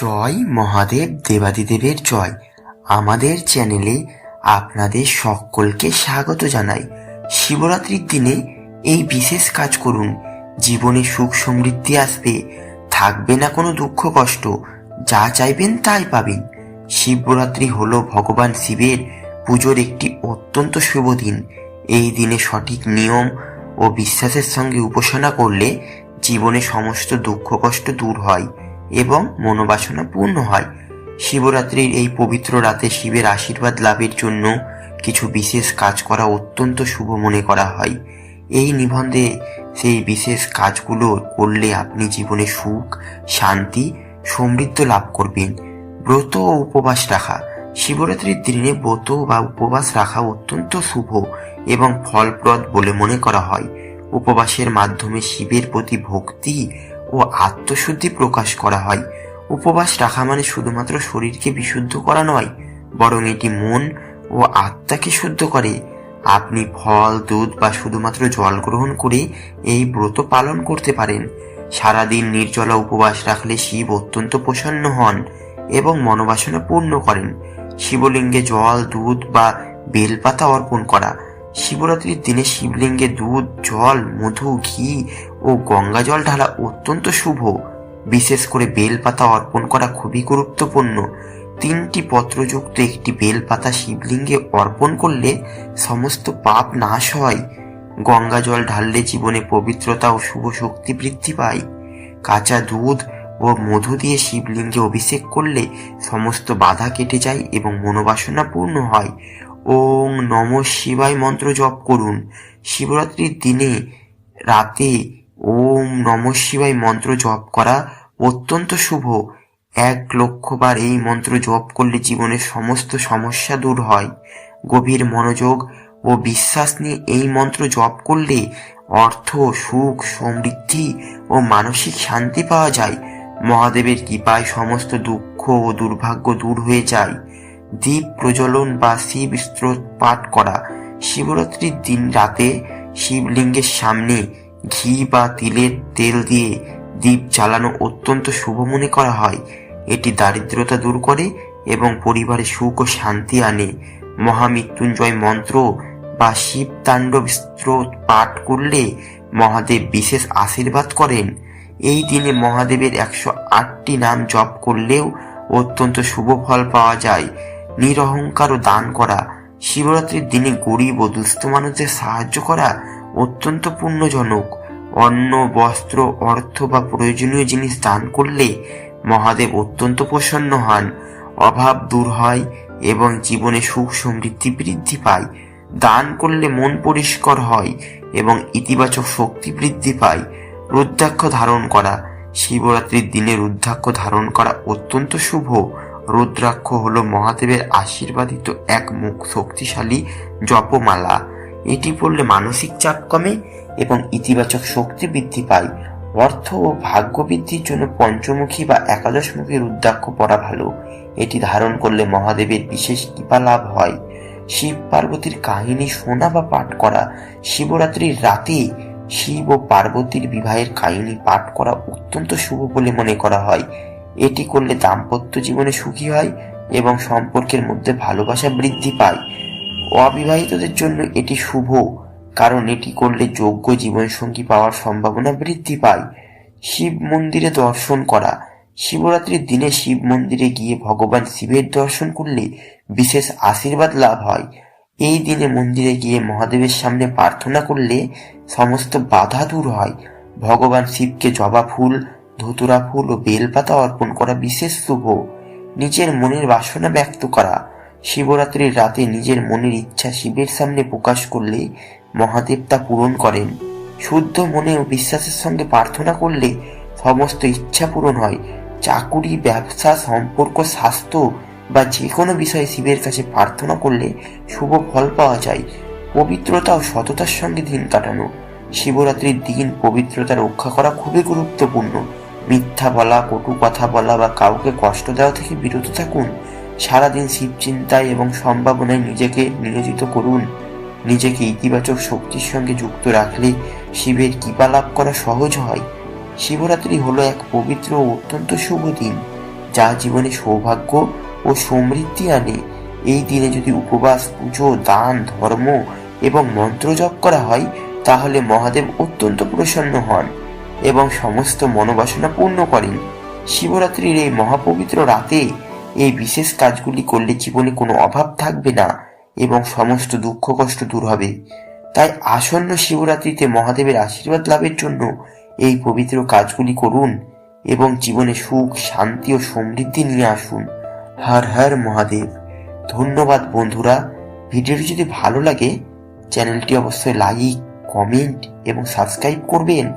জয় মহাদেব দেবাদিদেবের জয়। আমাদের চ্যানেলে আপনাদের সকলকে স্বাগত জানাই। শিবরাত্রির দিনে এই বিশেষ কাজ করুন। জীবনে সুখ সমৃদ্ধি আসবে। থাকবে না কোনো দুঃখ কষ্ট। যা চাইবেন তাই পাবেন। শিবরাত্রি হলো ভগবান শিবের পুজোর একটি অত্যন্ত শুভ দিন। এই দিনে সঠিক নিয়ম ও বিশ্বাসের সঙ্গে উপাসনা করলে জীবনে সমস্ত দুঃখ কষ্ট দূর হয়। এবং মনোবাসনা পূর্ণ হয়। শিবরাত্রির এই পবিত্র রাতে শিবের আশীর্বাদ লাভের জন্য কিছু বিশেষ কাজ করা অত্যন্ত শুভ মনে করা হয়। এই নিবন্ধে সেই বিশেষ কাজগুলো করলে আপনি জীবনে সুখ, শান্তি, সমৃদ্ধ লাভ করবেন। ব্রত ও উপবাস রাখা। শিবরাত্রির দিনে ব্রত বা উপবাস রাখা অত্যন্ত শুভ এবং ফলপ্রদ বলে মনে করা হয়। উপবাসের মাধ্যমে শিবের প্রতি ভক্তি ও আত্মশুদ্ধি প্রকাশ করা হয়। উপবাস রাখা মানে শুধুমাত্র শরীরকে বিশুদ্ধ করা নয়, বরং এটি মন ও আত্মাকে শুদ্ধ করে। আপনি ফল, দুধ বা শুধুমাত্র জল গ্রহণ করে এই ব্রত পালন করতে পারেন। সারাদিন নির্জলা উপবাস রাখলে শিব অত্যন্ত প্রসন্ন হন এবং মনোবাসনা পূর্ণ করেন। শিবলিঙ্গে জল, দুধ বা বেলপাতা অর্পণ করা শিবরাত্রির দিনে শিবলিঙ্গে দুধ, জল, মধু, ঘি ও গঙ্গা জল ঢালা অত্যন্ত শুভ। বিশেষ করে বেলপাতা অর্পণ করা খুবই গুরুত্বপূর্ণ। তিনটি পত্রযুক্ত একটি বেলপাতা শিবলিঙ্গে অর্পণ করলে সমস্ত পাপ নাশ হয়। গঙ্গা জল ঢাললে জীবনে পবিত্রতা ও শুভ শক্তি বৃদ্ধি পায়। কাঁচা দুধ ও মধু দিয়ে শিবলিঙ্গে অভিষেক করলে সমস্ত বাধা কেটে যায় এবং মনোবাসনা পূর্ণ হয়। ওং নম শিবায় মন্ত্র জপ করুন। শিবরাত্রির দিনে রাতে ওম নম শিবায় মন্ত্র জপ করা অত্যন্ত শুভ। এক লক্ষ বার এই মন্ত্র জপ করলে জীবনের সমস্ত সমস্যা দূর হয়। গভীর মনোযোগ ও বিশ্বাস নিয়ে এই মন্ত্র জপ করলে অর্থ, সুখ, সমৃদ্ধি ও মানসিক শান্তি পাওয়া যায়। মহাদেবের কৃপায় সমস্ত দুঃখ ও দুর্ভাগ্য দূর হয়ে যায়। দীপ প্রজ্বলন বা শিব স্ত্রোত পাঠ করা। শিবরাত্রির দিন রাতে শিবলিঙ্গের সামনে ঘি বা তিলের তেল দিয়ে দীপ জ্বালানো অত্যন্ত শুভ মনে করা হয়। এটি দারিদ্রতা দূর করে এবং পরিবারে সুখ ও শান্তি আনে। মহামৃত্যুঞ্জয় মন্ত্র বা শিব তাণ্ডব স্ত্রোত পাঠ করলে মহাদেব বিশেষ আশীর্বাদ করেন। এই দিনে মহাদেবের একশো আটটি নাম জপ করলেও অত্যন্ত শুভ ফল পাওয়া যায়। নিরহংকার ও দান করা, শিবরাত্রির দিনে গরিব ও দুস্থ মানুষদের সাহায্য করা অত্যন্ত পুণ্যজনক। অন্ন, বস্ত্র, অর্থ বা প্রয়োজনীয় জিনিস দান করলে মহাদেব অত্যন্ত প্রসন্ন হন। অভাব দূর হয় এবং জীবনে সুখ সমৃদ্ধি বৃদ্ধি পায়। দান করলে মন পরিষ্কার হয় এবং ইতিবাচক শক্তি বৃদ্ধি পায়। রুদ্রাক্ষ ধারণ করা, শিবরাত্রির দিনে রুদ্রাক্ষ ধারণ করা অত্যন্ত শুভ। রুদ্রাক্ষ হল মহাদেবের আশীর্বাদিত এক মুখ শক্তিশালী জপমালা। এটি পড়লে মানসিক চাপ কমে এবং ইতিবাচক শক্তি বৃদ্ধি পায়। অর্থ ও ভাগ্য বৃদ্ধির জন্য পঞ্চমুখী বা একাদশমুখী রুদ্রাক্ষ পড়া ভালো। এটি ধারণ করলে মহাদেবের বিশেষ কৃপা লাভ হয়। শিব পার্বতীর কাহিনী শোনা বা পাঠ করা, শিবরাত্রির রাতে শিব ও পার্বতীর বিবাহের কাহিনী পাঠ করা অত্যন্ত শুভ বলে মনে করা হয়। এটি করলে দাম্পত্য জীবনে সুখী হয় এবং সম্পর্কের মধ্যে ভালোবাসা বৃদ্ধি পায়। অবিবাহিতদের জন্য এটি শুভ, কারণ এটি করলে যোগ্য জীবনসঙ্গী পাওয়ার সম্ভাবনা বৃদ্ধি পায়। শিব মন্দিরে দর্শন করা। শিবরাত্রির দিনে শিব মন্দিরে গিয়ে ভগবান শিবের দর্শন করলে বিশেষ আশীর্বাদ লাভ হয়। এই দিনে মন্দিরে গিয়ে মহাদেবের সামনে প্রার্থনা করলে সমস্ত বাধা দূর হয়। ভগবান শিবকে জবা ফুল ধতুরা ফুল ও বেলপাতা অর্পণ করা বিশেষ শুভ। নিজের মনের বাসনা ব্যক্ত করা। শিবরাত্রির রাতে নিজের মনের ইচ্ছা শিবের সামনে প্রকাশ করলে মহাদেব তা পূরণ করেন। শুদ্ধ মনে ও বিশ্বাসের সঙ্গে প্রার্থনা করলে সমস্ত ইচ্ছা পূরণ হয়। চাকুরি, ব্যবসা, সম্পর্ক, স্বাস্থ্য বা যে কোনো বিষয়ে শিবের কাছে প্রার্থনা করলে শুভ ফল পাওয়া যায়। পবিত্রতা ও সততার সঙ্গে দিন কাটানো। শিবরাত্রির দিন পবিত্রতা রক্ষা করা খুবই গুরুত্বপূর্ণ। মিথ্যা বলা, কটু কথা বলা বা কাউকে কষ্ট দেওয়া থেকে বিরত থাকুন। সারাদিন শিব চিন্তায় এবং সম্ভাবনায় নিজেকে নিয়োজিত করুন। নিজেকে ইতিবাচক শক্তির সঙ্গে যুক্ত রাখলে শিবের কৃপা লাভ করা সহজ হয়। শিবরাত্রি হলো এক পবিত্র ও অত্যন্ত শুভ দিন, যা জীবনে সৌভাগ্য ও সমৃদ্ধি আনে। এই দিনে যদি উপবাস, পুজো, দান, ধর্ম এবং মন্ত্র জপ করা হয়, তাহলে মহাদেব অত্যন্ত প্রসন্ন হন। এবং সমস্ত মনোবাসনা পূর্ণ করেন। শিবরাত্রির এই মহাপবিত্র রাতে এই বিশেষ কাজগুলি করলে জীবনে কোনো অভাব থাকবে না এবং সমস্ত দুঃখ কষ্ট দূর হবে। তাই আসন্ন শিবরাত্রিতে মহাদেবের আশীর্বাদ লাভের জন্য এই পবিত্র কাজগুলি করুন এবং জীবনে সুখ, শান্তি ও সমৃদ্ধি নিয়ে আসুন। হর হর মহাদেব। ধন্যবাদ বন্ধুরা। ভিডিওটি যদি ভালো লাগে, চ্যানেলটি অবশ্যই লাইক, কমেন্ট এবং সাবস্ক্রাইব করবেন।